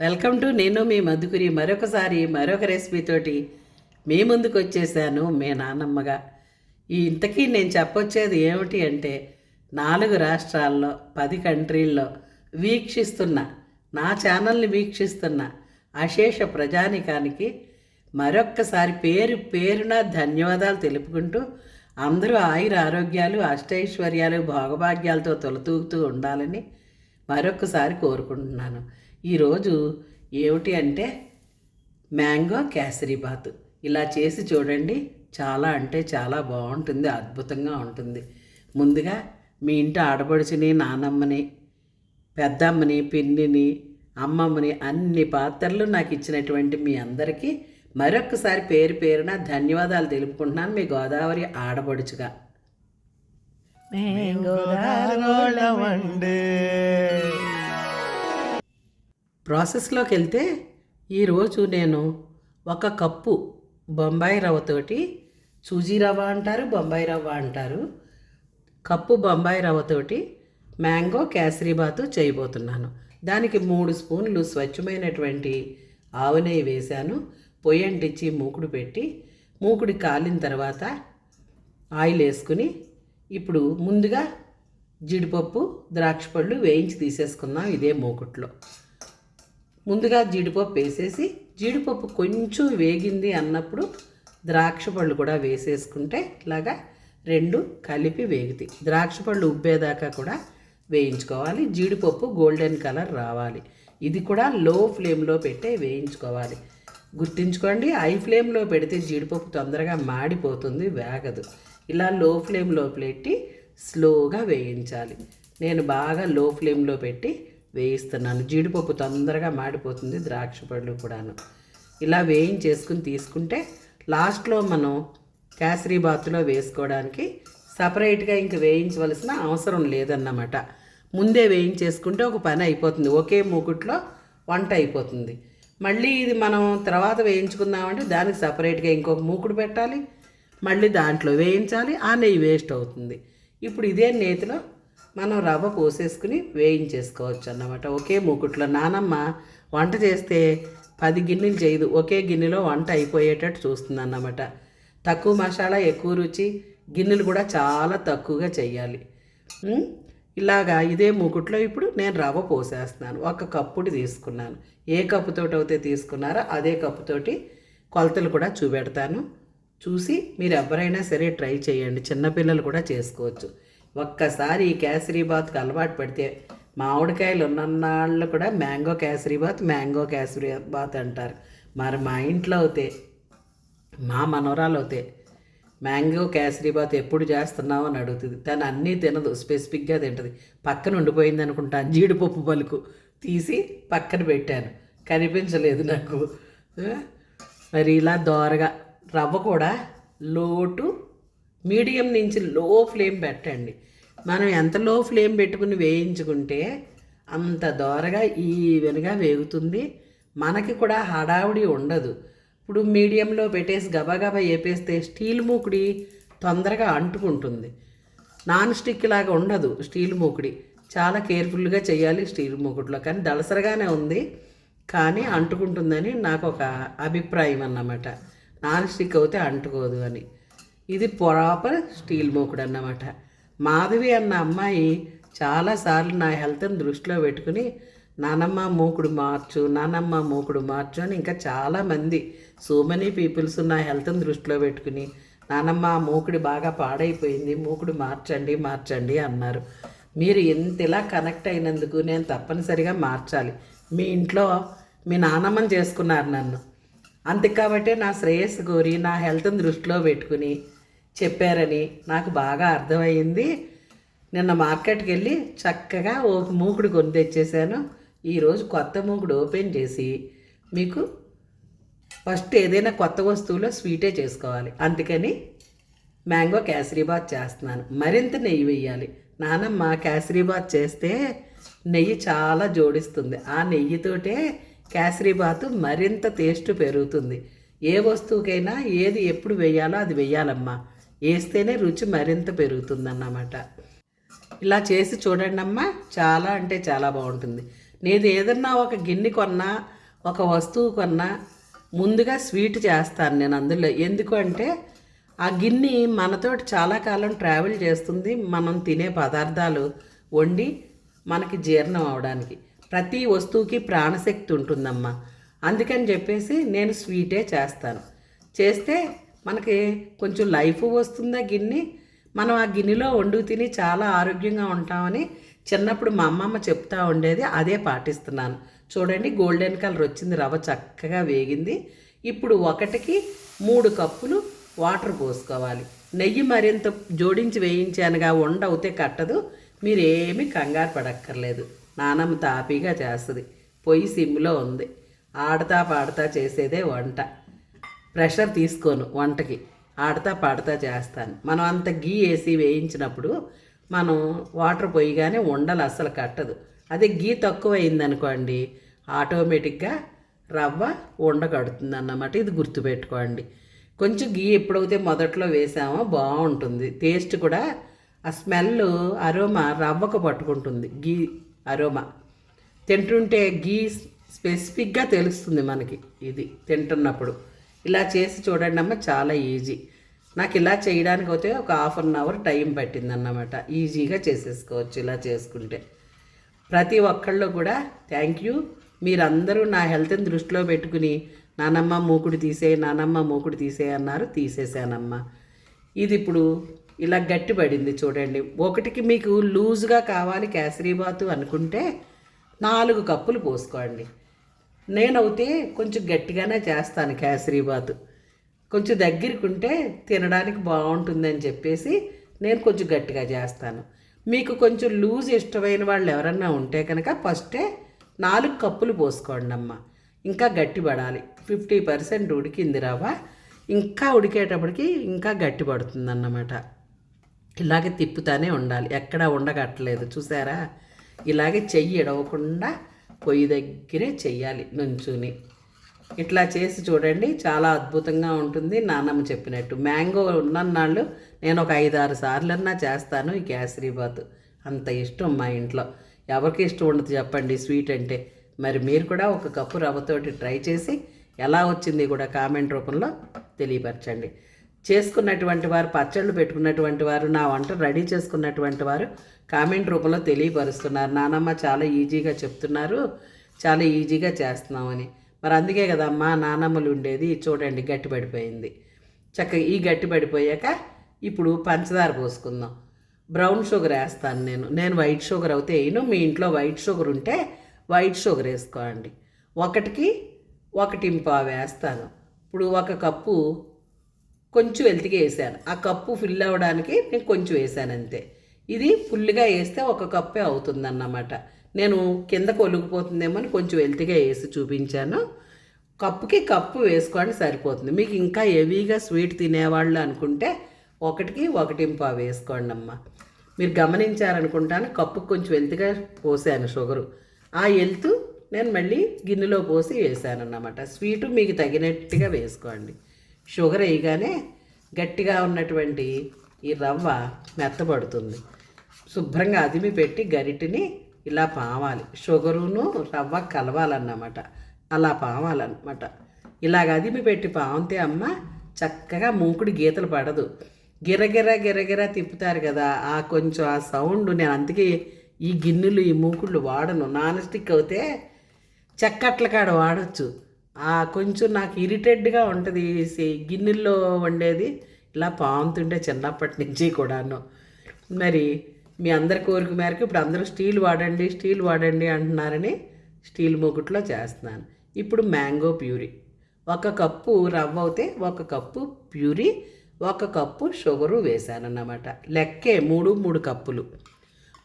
Welcome to నేను మీ మధుకురి. మరొకసారి మరొక రెసిపీతోటి మీ ముందుకు వచ్చేసాను మీ నాన్నమ్మగా ఈ ఇంతకీ నేను చెప్పొచ్చేది ఏమిటి అంటే నాలుగు రాష్ట్రాల్లో పది కంట్రీల్లో వీక్షిస్తున్న నా ఛానల్ని వీక్షిస్తున్న అశేష ప్రజానికానికి మరొక్కసారి పేరు పేరున ధన్యవాదాలు తెలుపుకుంటూ అందరూ ఆయుర ఆరోగ్యాలు అష్టైశ్వర్యాలు భోగభాగ్యాలతో తొలతూగుతూ ఉండాలని మరొకసారి కోరుకుంటున్నాను. ఈరోజు ఏమిటి అంటే మ్యాంగో కేసరి బాత్. ఇలా చేసి చూడండి చాలా అంటే చాలా బాగుంటుంది అద్భుతంగా ఉంటుంది. ముందుగా మీ ఇంటి ఆడపడుచుని నానమ్మని పెద్దమ్మని పిన్నిని అమ్మమ్మని అన్ని పాత్రలు నాకు ఇచ్చినటువంటి మీ అందరికీ మరొక్కసారి పేరు పేరున ధన్యవాదాలు తెలుపుకుంటున్నాను మీ గోదావరి ఆడపడుచుగా. గోదావరి ప్రాసెస్లోకి వెళ్తే ఈరోజు నేను ఒక కప్పు బొంబాయి రవ్వతోటి సూజీ రవ్వ అంటారు బొంబాయి రవ్వ అంటారు. కప్పు బొంబాయి రవ్వతోటి మ్యాంగో కేసరీబాతు చేయబోతున్నాను. దానికి మూడు స్పూన్లు స్వచ్ఛమైనటువంటి ఆవు నెయ్యి వేశాను. పొయ్యి అంటించి మూకుడు పెట్టి మూకుడి కాలిన తర్వాత ఆయిల్ వేసుకుని ఇప్పుడు ముందుగా జీడిపప్పు ద్రాక్ష పళ్ళు వేయించి తీసేసుకుందాం ఇదే మూకుట్లో. ముందుగా జీడిపప్పు వేసేసి జీడిపప్పు కొంచెం వేగింది అన్నప్పుడు ద్రాక్ష పళ్ళు కూడా వేసేసుకుంటే ఇలాగా రెండు కలిపి వేగుతాయి. ద్రాక్ష పళ్ళు ఉబ్బేదాకా కూడా వేయించుకోవాలి. జీడిపప్పు గోల్డెన్ కలర్ రావాలి. ఇది కూడా లో ఫ్లేమ్లో పెట్టే వేయించుకోవాలి. గుర్తుంచుకోండి హై ఫ్లేమ్లో పెడితే జీడిపప్పు తొందరగా మాడిపోతుంది వేగదు. ఇలా లో ఫ్లేమ్లో పెట్టి స్లోగా వేయించాలి. నేను బాగా లో ఫ్లేమ్లో పెట్టి వేయిస్తున్నాను. జీడిపప్పు తొందరగా మాడిపోతుంది ద్రాక్ష పళ్ళు కూడాను. ఇలా వేయించేసుకుని తీసుకుంటే లాస్ట్లో మనం కేసరీ బాత్లో వేసుకోవడానికి సపరేట్గా ఇంక వేయించవలసిన అవసరం లేదన్నమాట. ముందే వేయించేసుకుంటే ఒక పని అయిపోతుంది. ఒకే మూకుట్లో వంట అయిపోతుంది. మళ్ళీ ఇది మనం తర్వాత వేయించుకుందామంటే దానికి సపరేట్గా ఇంకొక మూకుడు పెట్టాలి. మళ్ళీ దాంట్లో వేయించాలి. ఆ నెయ్యి వేస్ట్ అవుతుంది. ఇప్పుడు ఇదే నేతిలో మనం రవ్వ పోసేసుకుని వేయించేసుకోవచ్చు అన్నమాట ఒకే మూకుట్లో నానమ్మ వంట చేస్తే పది గిన్నెలు చేయదు. ఒకే గిన్నెలో వంట అయిపోయేటట్టు చూస్తుంది అన్నమాట తక్కువ మసాలా ఎక్కువ రుచి గిన్నెలు కూడా చాలా తక్కువగా చేయాలి ఇలాగా ఇదే మూకుట్లో ఇప్పుడు నేను రవ్వ పోసేస్తున్నాను ఒక కప్పుడు తీసుకున్నాను. ఏ కప్పుతోటి అయితే తీసుకున్నారో అదే కప్పుతోటి కొలతలు కూడా చూపెడతాను. చూసి మీరు ఎవరైనా సరే ట్రై చేయండి. చిన్నపిల్లలు కూడా చేసుకోవచ్చు. ఒక్కసారి ఈ కేసరీ బాత్కి అలవాటు పడితే మామిడికాయలు ఉన్నన్నాళ్ళు కూడా mango kesari bath mango kesari bath అంటారు. మరి మా ఇంట్లో అయితే మా మనవరాలు అయితే మ్యాంగో కేసరీ బాత్ ఎప్పుడు చేస్తున్నావు అని అడుగుతుంది. తను అన్నీ తినదు స్పెసిఫిక్గా తింటుంది. పక్కన ఉండిపోయింది అనుకుంటాను జీడిపప్పు పలుకు తీసి పక్కన పెట్టాను. కనిపించలేదు నాకు. మరి ఇలా దోరగా రవ్వ కూడా లోటు మీడియం నుంచి లో ఫ్లేమ్ పెట్టండి. మనం ఎంత లో ఫ్లేమ్ పెట్టుకుని వేయించుకుంటే అంత దోరగా ఈవెన్గా వేగుతుంది. మనకి కూడా హడావుడి ఉండదు. ఇప్పుడు మీడియంలో పెట్టేసి గబగబా వేపేస్తే స్టీల్ మూకుడి తొందరగా అంటుకుంటుంది. నాన్ స్టిక్ లాగా ఉండదు స్టీల్ మూకుడి. చాలా కేర్ఫుల్గా చేయాలి స్టీల్ మూకుడిలో. కానీ దళసరగానే ఉంది. కానీ అంటుకుంటుందని నాకు ఒక అభిప్రాయం అన్నమాట. నాన్ స్టిక్ అయితే అంటుకోదు అని. ఇది ప్రాపర్ స్టీల్ మూకుడు అన్నమాట మాధవి అన్న అమ్మాయి చాలాసార్లు నా హెల్త్ని దృష్టిలో పెట్టుకుని నానమ్మ మూకుడు మార్చు నానమ్మ మూకుడు మార్చు అని ఇంకా చాలామంది సో మెనీ పీపుల్స్ నా హెల్త్ని దృష్టిలో పెట్టుకుని నానమ్మ మూకుడు బాగా పాడైపోయింది మూకుడు మార్చండి మార్చండి అన్నారు. మీరు ఇంతలా కనెక్ట్ అయినందుకు నేను తప్పనిసరిగా మార్చాలి. మీ ఇంట్లో మీ నానమ్మని చేసుకున్నారు నన్ను. అంతే కాబట్టి నా శ్రేయస్సు కోరి నా హెల్త్ని దృష్టిలో పెట్టుకుని చెప్పారని నాకు బాగా అర్థమైంది నిన్న మార్కెట్కి వెళ్ళి చక్కగా ఒక మూకుడు కొని తెచ్చేసాను ఈరోజు కొత్త మూకుడు ఓపెన్ చేసి మీకు ఫస్ట్ ఏదైనా కొత్త వస్తువులో స్వీటే చేసుకోవాలి. అందుకని మ్యాంగో కేసరీబాత్ చేస్తున్నాను. మరింత నెయ్యి వేయాలి. నానమ్మ కేసరీబాత్ చేస్తే నెయ్యి చాలా జోడిస్తుంది. ఆ నెయ్యితోటే క్యాసరీబాత్ మరింత టేస్ట్ పెరుగుతుంది. ఏ వస్తువుకైనా ఏది ఎప్పుడు వేయాలో అది వేయాలమ్మా. వేస్తేనే రుచి మరింత పెరుగుతుందన్నమాట. ఇలా చేసి చూడండి అమ్మా చాలా అంటే చాలా బాగుంటుంది. నేను ఏదన్నా ఒక గిన్నె కొన్నా ఒక వస్తువు కొన్నా ముందుగా స్వీట్ చేస్తాను నేను అందులో. ఎందుకంటే ఆ గిన్నె మనతోటి చాలా కాలం ట్రావెల్ చేస్తుంది మనం తినే పదార్థాలు వండి మనకి జీర్ణం అవడానికి. ప్రతి వస్తువుకి ప్రాణశక్తి ఉంటుందమ్మా. అందుకని చెప్పేసి నేను స్వీటే చేస్తాను. చేస్తే మనకి కొంచెం లైఫ్ వస్తుందా గిన్నె? మనం ఆ గిన్నెలో వండుకు తిని చాలా ఆరోగ్యంగా ఉంటామని చిన్నప్పుడు మా అమ్మమ్మ చెప్తా ఉండేది అదే పాటిస్తున్నాను. చూడండి గోల్డెన్ కలర్ వచ్చింది రవ్వ చక్కగా వేగింది. ఇప్పుడు ఒకటికి మూడు కప్పులు వాటర్ పోసుకోవాలి. నెయ్యి మరింత జోడించి వేయించానుగా వండ అవుతే కట్టదు. మీరు కంగారు పడక్కర్లేదు. నానమ్మ తాపీగా చేస్తుంది. పొయ్యి సిమ్లో ఉంది. ఆడతా పాడతా చేసేదే వంట. ప్రెషర్ తీసుకోను వంటకి. ఆడతా పాడతా చేస్తాను. మనం అంత గీ వేసి వేయించినప్పుడు మనం వాటర్ పోయగానే ఉండలు అస్సలు కట్టదు. అదే గీ తక్కువైంది అనుకోండి ఆటోమేటిక్గా రవ్వ ఉండ కడుతుంది అన్నమాట ఇది గుర్తుపెట్టుకోండి. కొంచెం గీ ఎప్పుడైతే మొదట్లో వేసామో బాగుంటుంది. టేస్ట్ కూడా ఆ స్మెల్ అరోమా రవ్వకు పట్టుకుంటుంది. గీ అరోమా. తింటుంటే గీ స్పెసిఫిక్గా తెలుస్తుంది మనకి ఇది తింటున్నప్పుడు. ఇలా చేసి చూడండి అమ్మ చాలా ఈజీ నాకు ఇలా చేయడానికి అయితే ఒక హాఫ్ అన్ అవర్ టైం పట్టిందన్నమాట. ఈజీగా చేసేసుకోవచ్చు ఇలా చేసుకుంటే. ప్రతి ఒక్కళ్ళు కూడా థ్యాంక్ యూ మీరందరూ నా హెల్త్ని దృష్టిలో పెట్టుకుని నానమ్మ మూకుడు తీసే నానమ్మ మూకుడు తీసే అన్నారు. తీసేసానమ్మా ఇది ఇప్పుడు ఇలా గట్టిపడింది చూడండి. ఒకటికి మీకు లూజ్గా కావాలి కేసరీబాతు అనుకుంటే నాలుగు కప్పులు పోసుకోండి. నేనైతే కొంచెం గట్టిగానే చేస్తాను కేసరీబాత్. కొంచెం దగ్గరికి ఉంటే తినడానికి బాగుంటుందని చెప్పేసి నేను కొంచెం గట్టిగా చేస్తాను. మీకు కొంచెం లూజ్ ఇష్టమైన వాళ్ళు ఎవరన్నా ఉంటే కనుక ఫస్టే నాలుగు కప్పులు పోసుకోండి అమ్మ. ఇంకా గట్టి పడాలి ఫిఫ్టీ పర్సెంట్ ఉడికింది రవ్వ. ఇంకా ఉడికేటప్పటికి ఇంకా గట్టి పడుతుంది అన్నమాట ఇలాగే తిప్పుతానే ఉండాలి. ఎక్కడా ఉండగట్టలేదు చూసారా? ఇలాగే చెయ్యి ఎడవకుండా పొయ్యి దగ్గరే చెయ్యాలి నుంచుని. ఇట్లా చేసి చూడండి చాలా అద్భుతంగా ఉంటుంది. నాన్నమ్మ చెప్పినట్టు మ్యాంగో ఉన్నన్నాళ్ళు నేను ఒక ఐదు ఆరు సార్లన్నా చేస్తాను ఈ కేసరీబాత్ అంత ఇష్టం మా ఇంట్లో. ఎవరికి ఇష్టం ఉండదు చెప్పండి స్వీట్ అంటే. మరి మీరు కూడా ఒక కప్పు రవ్వతోటి ట్రై చేసి ఎలా వచ్చింది కూడా కామెంట్ రూపంలో తెలియపరచండి. చేసుకున్నటువంటి వారు పచ్చళ్ళు పెట్టుకున్నటువంటి వారు నా వంట రెడీ చేసుకున్నటువంటి వారు కామెంట్ రూపంలో తెలియపరుస్తున్నారు. నానమ్మ చాలా ఈజీగా చెప్తున్నారు. చాలా ఈజీగా చేస్తున్నామని. మరి అందుకే కదమ్మా నానమ్మలు ఉండేది చూడండి గట్టి పడిపోయింది. చక్కగా ఈ గట్టి పడిపోయాక ఇప్పుడు పంచదార పోసుకుందాం. బ్రౌన్ షుగర్ వేస్తాను నేను. నేను వైట్ షుగర్ అయితే వేయను. మీ ఇంట్లో వైట్ షుగర్ ఉంటే వైట్ షుగర్ వేసుకోండి. ఒకటికి ఒకటి పావు వేస్తాను. ఇప్పుడు ఒక కప్పు కొంచెం వెల్తిగా వేసాను. ఆ కప్పు ఫిల్ అవ్వడానికి నేను కొంచెం వేసాను అంతే. ఇది ఫుల్గా వేస్తే ఒక కప్పే అవుతుందన్నమాట. నేను కింద కొలుగుపోతుందేమో అని కొంచెం వెల్తిగా వేసి చూపించాను. కప్పుకి కప్పు వేసుకోండి సరిపోతుంది. మీకు ఇంకా హెవీగా స్వీట్ తినేవాళ్ళు అనుకుంటే ఒకటికి ఒకటింపా వేసుకోండి అమ్మ. మీరు గమనించారనుకుంటాను కప్పు కొంచెం వెల్తిగా పోసాను షుగరు. ఆ ఎల్తు నేను మళ్ళీ గిన్నెలో పోసి వేసాను అన్నమాట స్వీటు మీకు తగినట్టుగా వేసుకోండి. షుగర్ వేయగానే గట్టిగా ఉన్నటువంటి ఈ రవ్వ మెత్తబడుతుంది. శుభ్రంగా అదిమి పెట్టి గరిటిని ఇలా పావాలి. షుగరును రవ్వ కలవాలన్నమాట. అలా పావాలన్నమాట. ఇలాగ అదిమి పెట్టి పావంతే అమ్మ చక్కగా మూకుడు గీతలు పడదు. గిరగిర గిరగిర తిప్పుతారు కదా ఆ కొంచెం ఆ సౌండ్ నేను అందుకే ఈ గిన్నెలు ఈ మూకుళ్ళు వాడను. నాన్ స్టిక్ అయితే చెక్కట్ల కాడ వాడచ్చు. ఆ కొంచెం నాకు ఇరిటెడ్గా ఉంటుంది గిన్నెల్లో వండేది. ఇలా పాముతుంటే చిన్నప్పటి నుంచి కూడాను. మరి మీ అందరి కోరిక మేరకు ఇప్పుడు అందరూ స్టీల్ వాడండి స్టీల్ వాడండి అంటున్నారని స్టీల్ మొగుట్లో చేస్తున్నాను. ఇప్పుడు మ్యాంగో ప్యూరీ. ఒక కప్పు రవ్వ అయితే ఒక కప్పు ప్యూరీ ఒక కప్పు షుగరు వేశానన్నమాట. లెక్కే మూడు మూడు కప్పులు.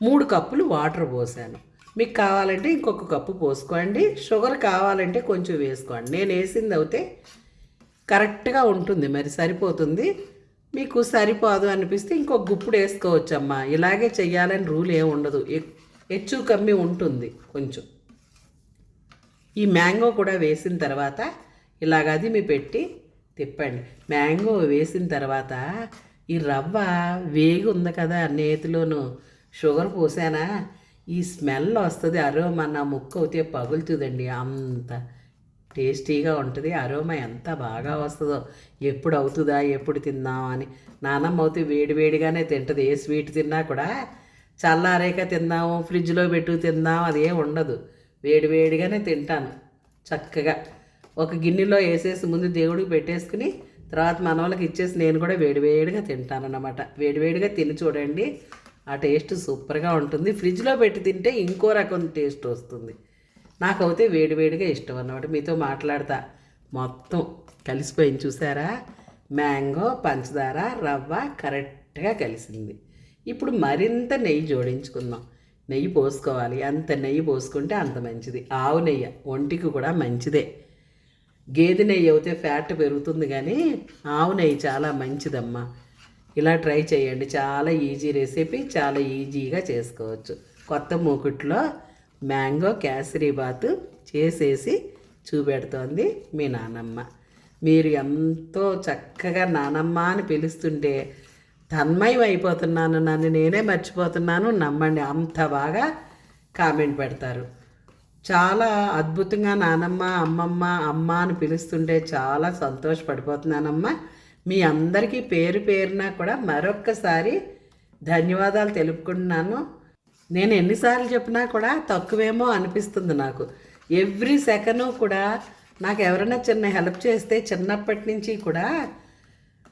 మూడు కప్పులు వాటర్ పోసాను. మీకు కావాలంటే ఇంకొక కప్పు పోసుకోండి. షుగర్ కావాలంటే కొంచెం వేసుకోండి. నేను వేసింది అయితే కరెక్ట్గా ఉంటుంది. మరి సరిపోతుంది. మీకు సరిపోదు అనిపిస్తే ఇంకో గుప్పుడు వేసుకోవచ్చమ్మా. ఇలాగే చెయ్యాలని రూల్ ఏమి ఉండదు. హెచ్చు కమ్మి ఉంటుంది కొంచెం. ఈ మ్యాంగో కూడా వేసిన తర్వాత ఇలాగ అది మీ పెట్టి తిప్పండి. మ్యాంగో వేసిన తర్వాత ఈ రవ్వ వేగి ఉంది కదా నేతిలోనూ. షుగర్ పోసానా? ఈ స్మెల్ వస్తుంది అరో మన ముక్కు అవుతే పగులుతుందండి అంత. టేస్టీగా ఉంటుంది అరోమా ఎంత బాగా వస్తుందో. ఎప్పుడు అవుతుందా ఎప్పుడు తిందాం అని. నానమ్మ అవుతే వేడివేడిగానే తింటుంది ఏ స్వీట్ తిన్నా కూడా చల్లారేక తిందాము ఫ్రిడ్జ్లో పెట్టు తిందాం అదేం ఉండదు. వేడివేడిగానే తింటాను చక్కగా. ఒక గిన్నెలో వేసేసి ముందు దేవుడికి పెట్టేసుకుని తర్వాత మన వాళ్ళకి ఇచ్చేసి నేను కూడా వేడివేడిగా తింటాను అన్నమాట. వేడివేడిగా తిని చూడండి ఆ టేస్ట్ సూపర్గా ఉంటుంది. ఫ్రిడ్జ్లో పెట్టి తింటే ఇంకో రకం టేస్ట్ వస్తుంది. నాకైతే వేడివేడిగా ఇష్టం అన్నమాట. మీతో మాట్లాడతా. మొత్తం కలిసిపోయింది చూసారా? మ్యాంగో పంచదార రవ్వ కరెక్ట్గా కలిసింది. ఇప్పుడు మరింత నెయ్యి జోడించుకుందాం. నెయ్యి పోసుకోవాలి. అంత నెయ్యి పోసుకుంటే అంత మంచిది. ఆవు నెయ్యి ఒంటికి కూడా మంచిదే. గేదె నెయ్యి అయితే ఫ్యాట్ పెరుగుతుంది కానీ ఆవు నెయ్యి చాలా మంచిదమ్మా. ఇలా ట్రై చేయండి. చాలా ఈజీ రెసిపీ చాలా ఈజీగా చేసుకోవచ్చు. కొత్త మూకుట్లో మ్యాంగో కేసరి బాత్ చేసేసి చూపెడుతోంది మీ నానమ్మ. మీరు ఎంతో చక్కగా నానమ్మ అని పిలుస్తుంటే తన్మయం అయిపోతున్నాను నన్ను నేనే మర్చిపోతున్నాను నమ్మండి. అంత బాగా కామెంట్ పెడతారు. చాలా అద్భుతంగా నానమ్మ అమ్మమ్మ అమ్మ అని పిలుస్తుంటే చాలా సంతోషపడిపోతున్నానమ్మా. మీ అందరికీ పేరు పేరున కూడా మరొక్కసారి ధన్యవాదాలు తెలుపుకుంటున్నాను. నేను ఎన్నిసార్లు చెప్పినా కూడా తక్కువేమో అనిపిస్తుంది నాకు. ఎవ్రీ సెకండ్ కూడా నాకు ఎవరైనా చిన్న హెల్ప్ చేస్తే చిన్నప్పటి నుంచి కూడా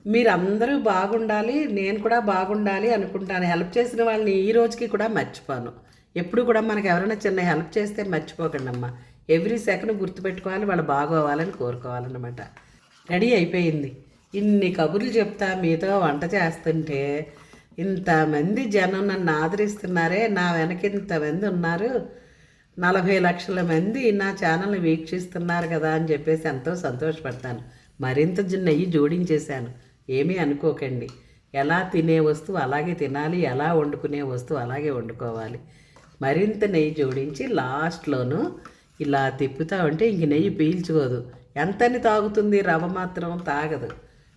మీరందరూ బాగుండాలి నేను కూడా బాగుండాలి అనుకుంటాను. హెల్ప్ చేసిన వాళ్ళని ఈ రోజుకి కూడా మర్చిపోను. ఎప్పుడు కూడా మనకు ఎవరైనా చిన్న హెల్ప్ చేస్తే మర్చిపోకండి అమ్మ ఎవ్రీ సెకండ్ గుర్తుపెట్టుకోవాలి వాళ్ళు బాగోవాలని కోరుకోవాలన్నమాట. రెడీ అయిపోయింది. ఇన్ని కబుర్లు చెప్తా మీతో వంట చేస్తుంటే ఇంతమంది జనం నన్ను ఆదరిస్తున్నారే నా వెనక ఇంతమంది ఉన్నారు. నలభై లక్షల మంది నా ఛానల్ని వీక్షిస్తున్నారు కదా అని చెప్పేసి ఎంతో సంతోషపడతాను. మరింత నెయ్యి జోడించేశాను. ఏమీ అనుకోకండి. ఎలా తినే వస్తువు అలాగే తినాలి ఎలా వండుకునే వస్తువు అలాగే వండుకోవాలి. మరింత నెయ్యి జోడించి లాస్ట్లోనూ ఇలా తిప్పుతా ఉంటే ఇంక నెయ్యి పీల్చుకోదు. ఎంతని తాగుతుంది రవ్వ మాత్రం తాగదు.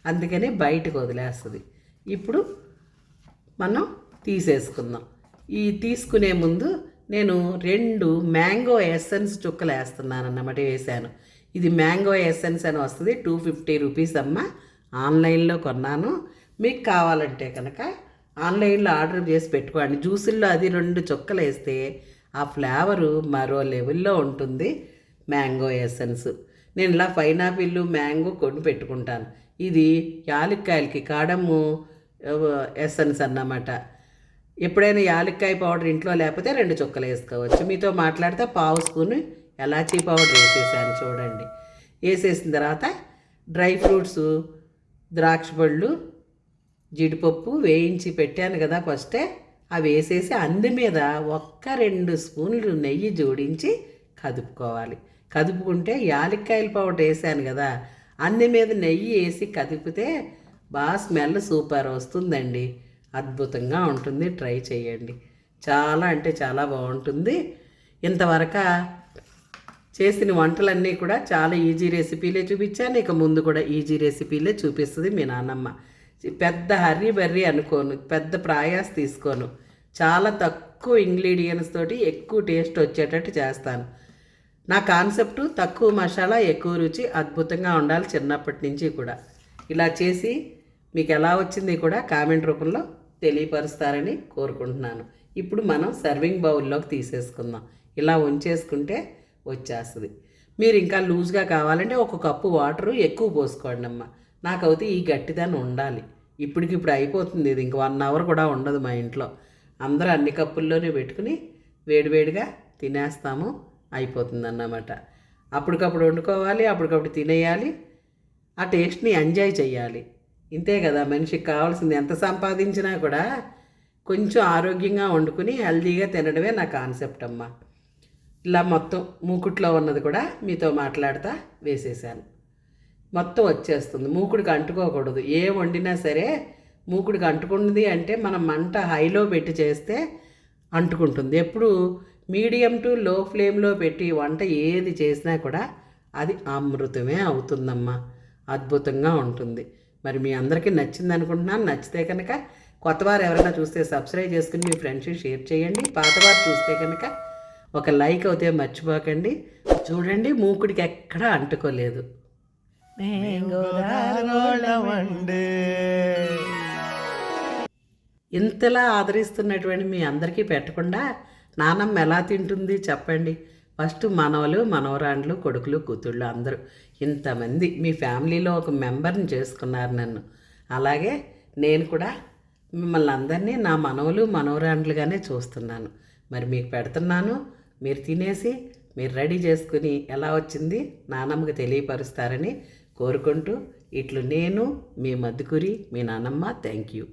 అందుకని బయటకు వదిలేస్తుంది. ఇప్పుడు మనం తీసేసుకుందాం. ఈ తీసుకునే ముందు నేను రెండు మ్యాంగో ఎసెన్స్ చుక్కలు వేస్తున్నాను అన్నమాట వేసాను ఇది మ్యాంగో ఎసెన్స్ అని వస్తుంది టూ ఫిఫ్టీ రూపీస్ అమ్మ. ఆన్లైన్లో కొన్నాను. మీకు కావాలంటే కనుక ఆన్లైన్లో ఆర్డర్ చేసి పెట్టుకోండి. జ్యూసుల్లో అది రెండు చుక్కలు వేస్తే ఆ ఫ్లేవరు మరో లెవెల్లో ఉంటుంది మ్యాంగో ఎసెన్స్. నేను ఇలా పైనాపిల్ మ్యాంగో కొని పెట్టుకుంటాను. ఇది యాలక్కాయలకి కాడము ఎసెన్స్ అన్నమాట. ఎప్పుడైనా యాలక్కాయ పౌడర్ ఇంట్లో లేకపోతే రెండు చుక్కలు వేసుకోవచ్చు. మీతో మాట్లాడితే పావు స్పూన్ ఎలాచీ పౌడర్ వేసేసాను చూడండి. వేసేసిన తర్వాత డ్రై ఫ్రూట్స్ ద్రాక్ష పళ్ళు జీడిపప్పు వేయించి పెట్టాను కదా ఫస్టే. అవి వేసేసి అందు మీద ఒక్క రెండు స్పూన్లు నెయ్యి జోడించి కదుపుకోవాలి. కదుపుకుంటే యాలక్కాయల పౌడర్ వేసాను కదా అన్ని మీద నెయ్యి వేసి కదిపితే బాగా స్మెల్ సూపర్ వస్తుందండి. అద్భుతంగా ఉంటుంది. ట్రై చేయండి. చాలా అంటే చాలా బాగుంటుంది. ఇంతవరకు చేసిన వంటలన్నీ కూడా చాలా ఈజీ రెసిపీలే చూపించాను. ఇక ముందు కూడా ఈజీ రెసిపీలే చూపిస్తుంది మీ నాన్నమ్మ. పెద్ద హర్రీ బర్రీ అనుకోను. పెద్ద ప్రయాస్ తీసుకోను. చాలా తక్కువ ఇంగ్రీడియంట్స్ తోటి ఎక్కువ టేస్ట్ వచ్చేటట్టు చేస్తాను. నా కాన్సెప్ట్ తక్కువ మసాలా ఎక్కువ రుచి అద్భుతంగా ఉండాలి చిన్నప్పటి నుంచి కూడా. ఇలా చేసి మీకు ఎలా వచ్చింది కూడా కామెంట్ రూపంలో తెలియపరుస్తారని కోరుకుంటున్నాను. ఇప్పుడు మనం సర్వింగ్ బౌల్లోకి తీసేసుకుందాం. ఇలా ఉంచేసుకుంటే వచ్చేస్తుంది. మీరు ఇంకా లూజ్గా కావాలంటే ఒక కప్పు వాటరు ఎక్కువ పోసుకోండి అమ్మ. నాకైతే ఈ గట్టిదాన్ని ఉండాలి. ఇప్పటికిప్పుడు అయిపోతుంది ఇది. ఇంక వన్ అవర్ కూడా ఉండదు మా ఇంట్లో. అందరూ అన్ని కప్పుల్లోనే పెట్టుకుని వేడివేడిగా తినేస్తాము. అయిపోతుంది అన్నమాట అప్పటికప్పుడు వండుకోవాలి అప్పటికప్పుడు తినేయాలి. ఆ టేస్ట్ని ఎంజాయ్ చేయాలి ఇంతే కదా మనిషికి కావాల్సింది ఎంత సంపాదించినా కూడా కొంచెం ఆరోగ్యంగా వండుకుని హెల్దీగా తినడమే నా కాన్సెప్ట్ అమ్మా. ఇలా మొత్తం మూకుట్లో ఉన్నది కూడా మీతో మాట్లాడుతా వేసేసాను. మొత్తం వచ్చేస్తుంది మూకుడికి అంటుకోకూడదు. ఏ వండినా సరే మూకుడికి అంటుకున్నది అంటే మనం మంట హైలో పెట్టి చేస్తే అంటుకుంటుంది. ఎప్పుడు మీడియం టు లో ఫ్లేమ్లో పెట్టి వంట ఏది చేసినా కూడా అది అమృతమే అవుతుందమ్మా. అద్భుతంగా ఉంటుంది. మరి మీ అందరికీ నచ్చింది అనుకుంటున్నాను నచ్చితే కనుక కొత్తవారు ఎవరైనా చూస్తే సబ్స్క్రైబ్ చేసుకుని మీ ఫ్రెండ్స్కి షేర్ చేయండి. పాతవారు చూస్తే కనుక ఒక లైక్ అవుతే మర్చిపోకండి. చూడండి మూకుడికి ఎక్కడా అంటుకోలేదు. ఇంతలా ఆదరిస్తున్నటువంటి మీ అందరికీ పెట్టకుండా నానమ్మ ఎలా తింటుంది చెప్పండి. ఫస్ట్ మనవలు మనవరాండ్లు కొడుకులు కూతుళ్ళు అందరూ. ఇంతమంది మీ ఫ్యామిలీలో ఒక మెంబర్ని చేసుకున్నారు నన్ను. అలాగే నేను కూడా మిమ్మల్ని అందరినీ నా మనవలు మనవరాండ్లుగానే చూస్తున్నాను. మరి మీకు పెడుతున్నాను మీరు తినేసి మీరు రెడీ చేసుకుని ఎలా వచ్చింది నానమ్మకి తెలియపరుస్తారని కోరుకుంటూ ఇట్లు నేను మీ మద్దుకురి మీ నానమ్మ థ్యాంక్ యూ.